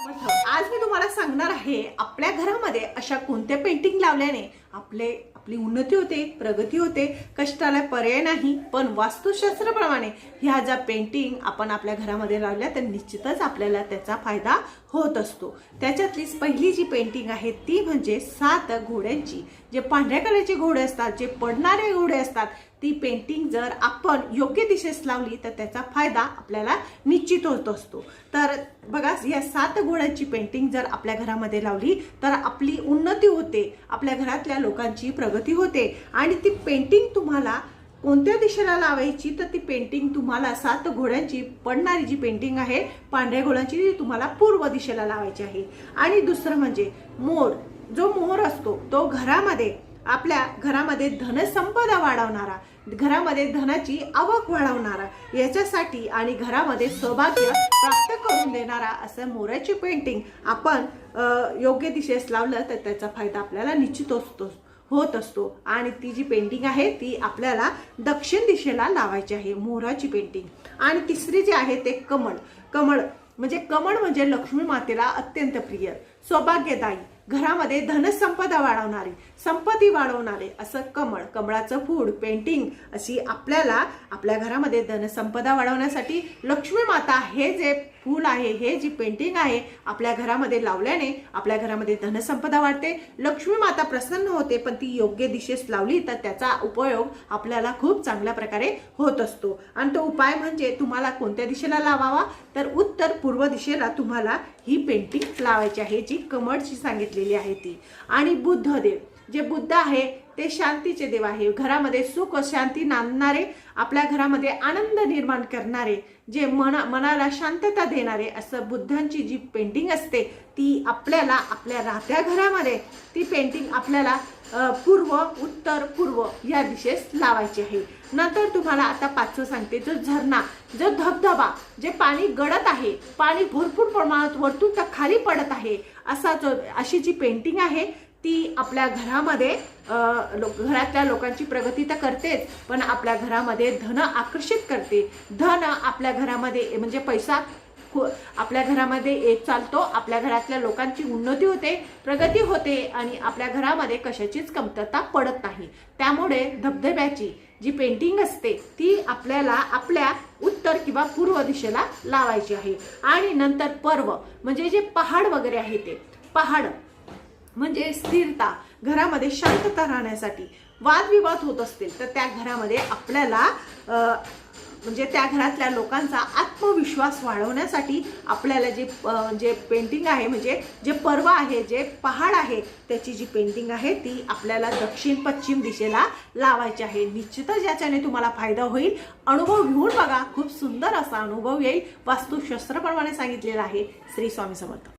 आज मी तुम्हाला सांगणार आहे आपल्या घरामध्ये अशा कोणत्या पेंटिंग लावल्याने आपले आपली उन्नती होते प्रगती होते कष्टाला पर्याय नाही पण वास्तुशास्त्राप्रमाणे ह्या ज्या पेंटिंग आपण आपल्या घरामध्ये लावल्या तर निश्चितच आपल्याला त्याचा फायदा होत असतो. त्याच्यातलीच पहिली जी पेंटिंग आहे ती म्हणजे सात घोड्यांची. जे पांढऱ्या कलरचे घोडे असतात जे पडणारे घोडे असतात ती पेंटिंग जर आपण योग्य दिशेस लावली तर त्याचा फायदा आपल्याला निश्चित होत असतो. तर बघा या सात घोड्यांची पेंटिंग जर आपल्या घरामध्ये लावली तर आपली उन्नती होते. आपल्या घरातल्या लोकांची प्रगती होते. आणि ती पेंटिंग तुम्हाला कोणत्या दिशेला लावायची तर ती पेंटिंग तुम्हाला सात घोड्यांची पडणारी जी पेंटिंग आहे पांढऱ्या घोड्यांची ती तुम्हाला पूर्व दिशेला लावायची आहे. आणि दुसरं म्हणजे मोर. जो मोर असतो तो घरामध्ये आपल्या घरामध्ये धनसंपदा वाढवणारा घरामध्ये धनाची आवक वाढवणारा याच्यासाठी आणि घरामध्ये सौभाग्य प्राप्त करून देणारा असं मोराची पेंटिंग आपण योग्य दिशेस लावलं तर त्याचा फायदा आपल्याला निश्चित असतो होत असतो. आणि ती जी पेंटिंग आहे ती आपल्याला दक्षिण दिशेला लावायची आहे मोराची पेंटिंग आणि तिसरी जी आहे ते कमळ. कमळ म्हणजे कमळ म्हणजे लक्ष्मी मातेला अत्यंत प्रिय सौभाग्यदायी. घरामध्ये धनसंपदा वाढवणारी संपत्ती वाढवणारे असं कमळ कमळाचं फूड पेंटिंग अशी आपल्याला आपल्या घरामध्ये धनसंपदा वाढवण्यासाठी लक्ष्मी माता हे जे फूल आहे हे जी पेंटिंग आहे आपल्या घरामध्ये लावल्याने आपल्या घरामध्ये धनसंपदा वाढते. लक्ष्मी माता प्रसन्न होते पण ती योग्य दिशेस लावली तर त्याचा उपयोग आपल्याला खूप चांगल्या प्रकारे होत असतो. आणि तो उपाय म्हणजे तुम्हाला कोणत्या दिशेला लावावा? तर उत्तर पूर्व दिशेला तुम्हाला ही पेंटिंग लावायची आहे जी कमळची सांगितलेली आहे ती. आणि बुद्धदेव जे बुद्ध आहे ते शांतीचे देव आहे. घरामध्ये सुख शांती नांदणारे आपल्या घरामध्ये आनंद निर्माण करणारे जे मना मनाला शांतता देणारे असं बुद्धांची जी पेंटिंग असते ती आपल्याला आपल्या राहत्या घरामध्ये ती पेंटिंग आपल्याला पूर्व उत्तर पूर्व या दिशेस लावायचे आहे. नंतर तुम्हाला आता पाचवं सांगते जो झरणा जो धबधबा जे पाणी गळत आहे पाणी भरपूर प्रमाणात वरतून तर खाली पडत आहे असा जो अशी जी पेंटिंग आहे ती आपल्या घरामध्ये लो- घरातल्या लोकांची प्रगती तर करतेच पण आपल्या घरामध्ये धन आकर्षित करते. धन आपल्या घरामध्ये म्हणजे पैसा आपल्या घरामध्ये येत चालतो. आपल्या घरातल्या लोकांची उन्नती होते प्रगती होते आणि आपल्या घरामध्ये कशाचीच कमतरता पडत नाही. त्यामुळे धबधब्याची जी पेंटिंग असते ती आपल्याला आपल्या उत्तर किंवा पूर्व दिशेला लावायची आहे. आणि नंतर पर्व म्हणजे जे पहाड वगैरे आहे ते. पहाड म्हणजे स्थिरता घरामध्ये शांतता राहण्यासाठी. वादविवाद होत असतील तर त्या घरामध्ये आपल्याला म्हणजे त्या घरातल्या लोकांचा आत्मविश्वास वाढवण्यासाठी आपल्याला जे जे पेंटिंग आहे म्हणजे जे पर्व आहे जे पहाड आहे त्याची जी पेंटिंग आहे ती आपल्याला दक्षिण पश्चिम दिशेला लावायची आहे. निश्चितच याच्याने तुम्हाला फायदा होईल. अनुभव घेऊन बघा. खूप सुंदर असा अनुभव येईल. वास्तुशास्त्राप्रमाणे सांगितलेला आहे. श्री स्वामी समर्थ.